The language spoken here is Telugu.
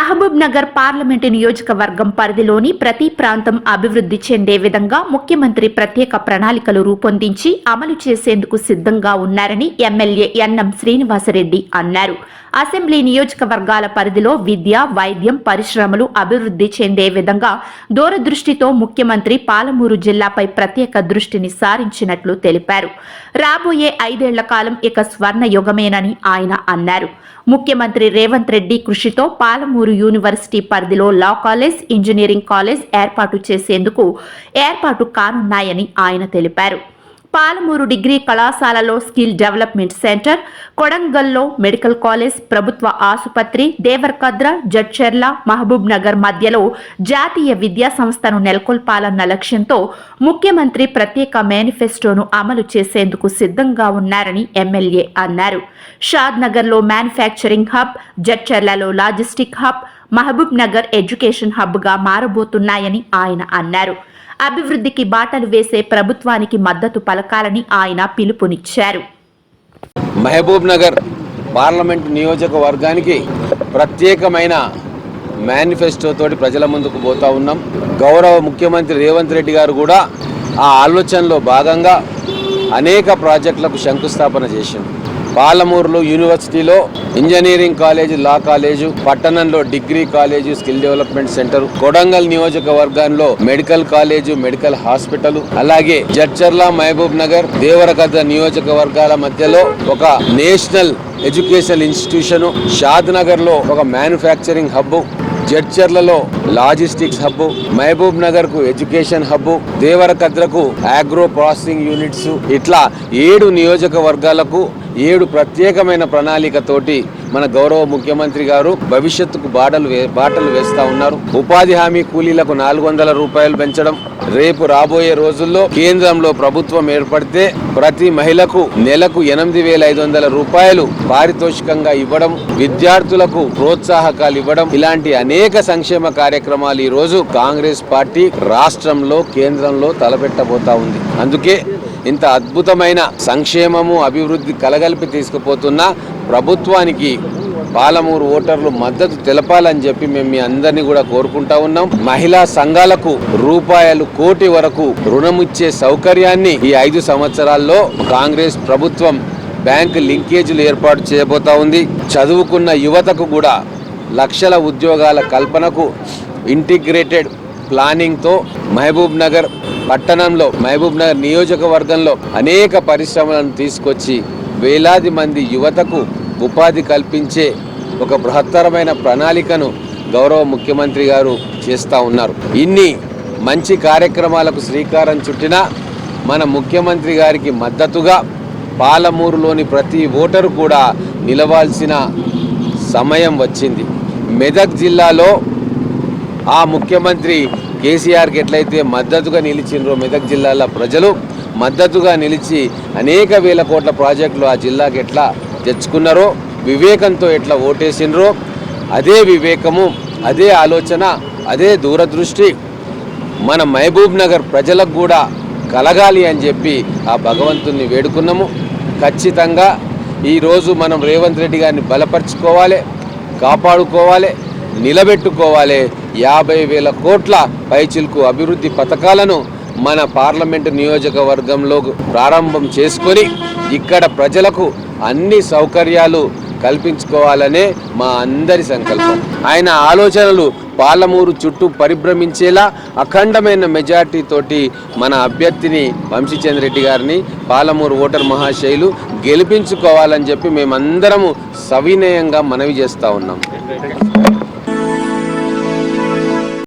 మహబూబ్ నగర్ పార్లమెంటు నియోజకవర్గం పరిధిలోని ప్రతి ప్రాంతం అభివృద్ధి చెందే విధంగా ముఖ్యమంత్రి ప్రత్యేక ప్రణాళికలు రూపొందించి అమలు చేసేందుకు సిద్ధంగా ఉన్నారని ఎమ్మెల్యే ఎన్ఎం శ్రీనివాసరెడ్డి అన్నారు. అసెంబ్లీ నియోజకవర్గాల పరిధిలో విద్య వైద్యం పరిశ్రమలు అభివృద్ధి చెందే విధంగా దూరదృష్టితో ముఖ్యమంత్రి పాలమూరు జిల్లాపై ప్రత్యేక దృష్టిని సారించినట్లు తెలిపారు. రాబోయే ఐదేళ్ళ కాలం ఇక స్వర్ణ యుగమేనని ఆయన అన్నారు. ముఖ్యమంత్రి రేవంత్ రెడ్డి కృషితో పాలమూరు యూనివర్సిటీ పరిధిలో లా కాలేజ్ ఇంజనీరింగ్ కాలేజ్ ఏర్పాటు చేసేందుకు ఏర్పాటు కానున్నాయని ఆయన తెలిపారు. పాలమూరు డిగ్రీ కళాశాలలో స్కిల్ డెవలప్మెంట్ సెంటర్ కొడంగల్లో మెడికల్ కాలేజ్ ప్రభుత్వ ఆసుపత్రి దేవరకద్ర జడ్చెర్ల మహబూబ్ నగర్ మధ్యలో జాతీయ విద్యా సంస్థను నెలకొల్పాలన్న లక్ష్యంతో ముఖ్యమంత్రి ప్రత్యేక మేనిఫెస్టోను అమలు చేసేందుకు సిద్ధంగా ఉన్నారని ఎమ్మెల్యే అన్నారు. షాద్ నగర్లో మ్యానుఫ్యాక్చరింగ్ హబ్ జడ్చెర్లలో logistic hub Mahabub Nagar education హబ్గా మారబోతున్నాయని ఆయన అన్నారు. అభివృద్ధికి బాటలు వేసే ప్రభుత్వానికి మద్దతు పలకాలని ఆయన పిలుపునిచ్చారు. మహబూబ్ నగర్ పార్లమెంట్ నియోజకవర్గానికి ప్రత్యేకమైన మేనిఫెస్టో తోటి ప్రజల ముందుకు పోతా ఉన్నాం. గౌరవ ముఖ్యమంత్రి రేవంత్ రెడ్డి గారు కూడా ఆ ఆలోచనలో భాగంగా అనేక ప్రాజెక్టులకు శంకుస్థాపన చేసింది పాలమూరులో యూనివర్సిటీలో ఇంజనీరింగ్ కాలేజ్ లా కాలేజు పట్టణంలో degree college skill development centre Kodangal నియోజకవర్గంలో మెడికల్ కాలేజు మెడికల్ హాస్పిటల్ అలాగే జడ్చర్ల మహబూబ్ నగర్ దేవరకద్ర నియోజకవర్గాల మధ్యలో ఒక నేషనల్ ఎడ్యుకేషన్ ఇన్స్టిట్యూషన్ షాద్ నగర్లో ఒక మ్యానుఫ్యాక్చరింగ్ హబ్ జడ్చర్లలో లాజిస్టిక్స్ హబ్ మహబూబ్ నగర్కు ఎడ్యుకేషన్ హబ్ దేవరకద్రకు ఆగ్రో ప్రాసెసింగ్ యూనిట్స్ ఇట్లా ఏడు నియోజకవర్గాలకు ఏడు ప్రత్యేకమైన ప్రణాళికతోటి మన గౌరవ ముఖ్యమంత్రి గారు భవిష్యత్తుకు బాటలు వే బాటలు వేస్తా ఉన్నారు. ఉపాధి హామీ కూలీలకు నాలుగు వందల రూపాయలు పెంచడం రేపు రాబోయే రోజుల్లో కేంద్రంలో ప్రభుత్వం ఏర్పడితే ప్రతి మహిళకు నెలకు ఎనిమిది వేల ఐదు వందల రూపాయలు పారితోషికంగా ఇవ్వడం విద్యార్థులకు ప్రోత్సాహకాలు ఇవ్వడం ఇలాంటి అనేక సంక్షేమ కార్యక్రమాలు ఈ రోజు కాంగ్రెస్ పార్టీ రాష్ట్రంలో కేంద్రంలో తలపెట్టబోతా ఉంది. అందుకే ఇంత అద్భుతమైన సంక్షేమము అభివృద్ధి కలగలిపి తీసుకుపోతున్న ప్రభుత్వానికి పాలమూరు ఓటర్లు మద్దతు తెలపాలని చెప్పి మేము మీ అందరినీ కూడా కోరుకుంటా ఉన్నాం. మహిళా సంఘాలకు రూపాయలు కోటి వరకు రుణమిచ్చే సౌకర్యాన్ని ఈ ఐదు సంవత్సరాల్లో కాంగ్రెస్ ప్రభుత్వం బ్యాంక్ లింకేజీలు ఏర్పాటు చేయబోతా ఉంది. చదువుకున్న యువతకు కూడా లక్షల ఉద్యోగాల కల్పనకు ఇంటిగ్రేటెడ్ ప్లానింగ్తో మహబూబ్ నగర్ పట్టణంలో మహబూబ్ నగర్ నియోజకవర్గంలో అనేక పరిశ్రమలను తీసుకొచ్చి వేలాది మంది యువతకు ఉపాధి కల్పించే ఒక బృహత్తరమైన ప్రణాళికను గౌరవ ముఖ్యమంత్రి గారు చేస్తూ ఉన్నారు. ఇన్ని మంచి కార్యక్రమాలకు శ్రీకారం చుట్టినా మన ముఖ్యమంత్రి గారికి మద్దతుగా పాలమూరులోని ప్రతి ఓటరు కూడా నిలవాల్సిన సమయం వచ్చింది. మెదక్ జిల్లాలో ఆ ముఖ్యమంత్రి కేసీఆర్కి ఎట్లయితే మద్దతుగా నిలిచిండ్రో మెదక్ జిల్లాల ప్రజలు మద్దతుగా నిలిచి అనేక వేల కోట్ల ప్రాజెక్టులు ఆ జిల్లాకి ఎట్లా తెచ్చుకున్నారో వివేకంతో ఎట్లా ఓటేసిండ్రో అదే వివేకము అదే ఆలోచన అదే దూరదృష్టి మన మహబూబ్ నగర్ ప్రజలకు కూడా కలగాలి అని చెప్పి ఆ భగవంతుని వేడుకున్నాము. ఖచ్చితంగా ఈరోజు మనం రేవంత్ రెడ్డి గారిని బలపరుచుకోవాలి కాపాడుకోవాలి నిలబెట్టుకోవాలి యాభై వేల కోట్ల పైచిల్కు అభివృద్ధి పథకాలను మన పార్లమెంటు నియోజకవర్గంలో ప్రారంభం చేసుకొని ఇక్కడ ప్రజలకు అన్ని సౌకర్యాలు కల్పించుకోవాలనే మా అందరి సంకల్పం. ఆయన ఆలోచనలు పాలమూరు చుట్టూ పరిభ్రమించేలా అఖండమైన మెజార్టీతోటి మన అభ్యర్థిని వంశీచంద్ర రెడ్డి గారిని పాలమూరు ఓటర్ మహాశైలు గెలిపించుకోవాలని చెప్పి మేమందరము సవినయంగా మనవి చేస్తూ ఉన్నాం.